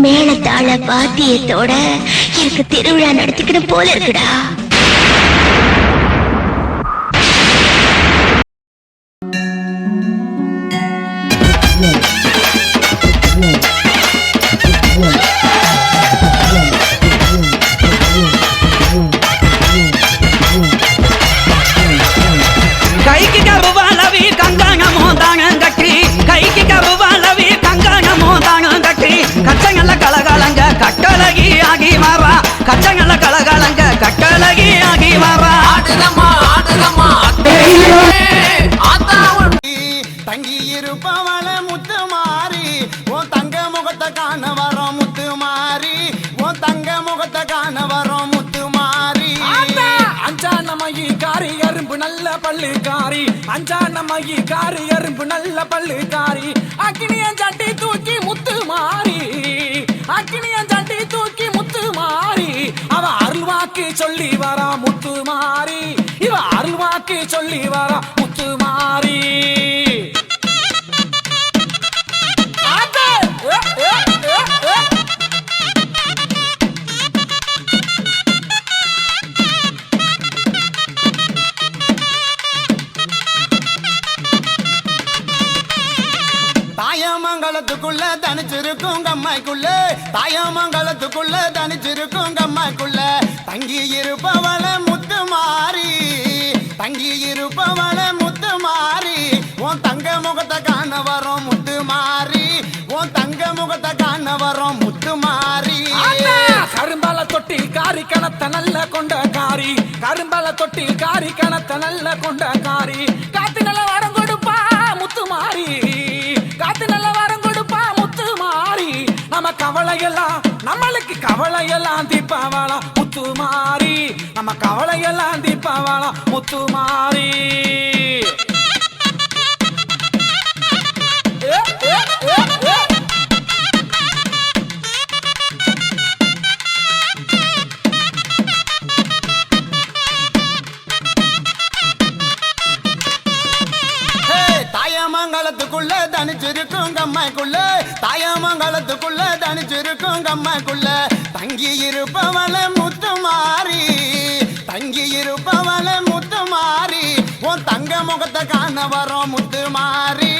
மேளத்தாள பாத்தியத்தோட எனக்கு திருவிழா நடத்திக்கணும் போல இருக்குடா. முகத்தை காண வரோம் முத்து மாறி அஞ்சானமயி காரி எறும்பு நல்ல பல்லு காரி. அஞ்சானமயி காரி எறும்பு நல்ல பல்லு காரி. அக்கினிய சட்டி தூக்கி முத்து மாறி அக்கினிய சட்டி தூக்கி முத்து மாறி அவ அருள்வாக்கு சொல்லி வரா முத்து மாறி இவ அருள்வாக்கு சொல்லி வரா முத்து மாறி தாயமங்கலத்துக்குள்ள தனிச்சிருக்கும் கம்மாய்க்குள்ள. தாயமங்கலத்துக்குள்ள தனிச்சிருக்கும் கம்மாய்க்குள்ள. தங்கி இருப்பவள முத்து மாறி. தங்கி இருப்பவள முத்து மாறி. உன் தங்க முகத்தை காண வரும் முத்து மாறி. உன் தங்க முகத்தை காண வரும் முத்து மாறி. கரும்பால தொட்டி காரி கணத்த நல்ல கொண்ட காரி. கரும்பால தொட்டி காரி கணத்த நல்ல கொண்ட காரி. காத்த கவலையெல்லாம் தீப்பாவாளா முத்து மாறி. நம்ம கவலையெல்லாம் தீப்பாவாளா முத்து மாறி. தாயாமங்கலத்துக்குள்ள தனிச்சிருக்கும் கம்மாய்க்குள்ள. தாயாமங்கலத்துக்குள்ள தனிச்சிருக்கும் கம்மாய்க்குள்ள. தங்கி இருப்பவள முத்து மாறி. தங்கி இருப்பவள முத்து மாறி. உன் தங்க முகத்தை காண வரோம் முத்து மாறி.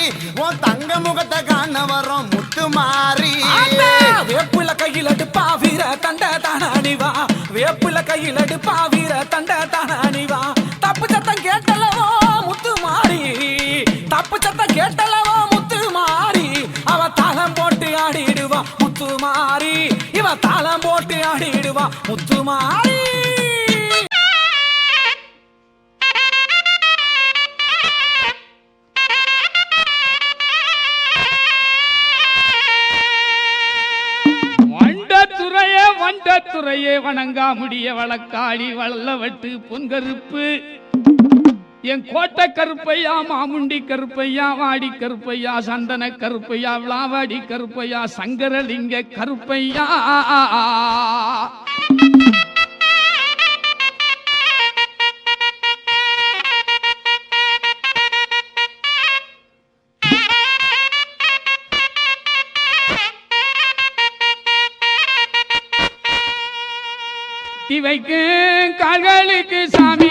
உன் தங்க முகத்தை காண வரோம் முத்து மாறி. வேப்புல கையில் அடுப்பா வீர தண்ட தான வேப்புல கையில் அடுப்பா வீர தண்ட தான இவ தாளம் போட்டு ஆடிடுவா முத்து மாறி வண்டத்துறையே வணங்காமுடிய வழக்காளி வள்ளவட்டு பொன்கருப்பு. என் கோட்டை கருப்பையா மாமுண்டி கருப்பையா வாடி கருப்பையா சந்தன கருப்பையா விளாவாடி கருப்பையா சங்கரலிங்க கருப்பையா. இவைக்கு கால்களுக்கு சாமி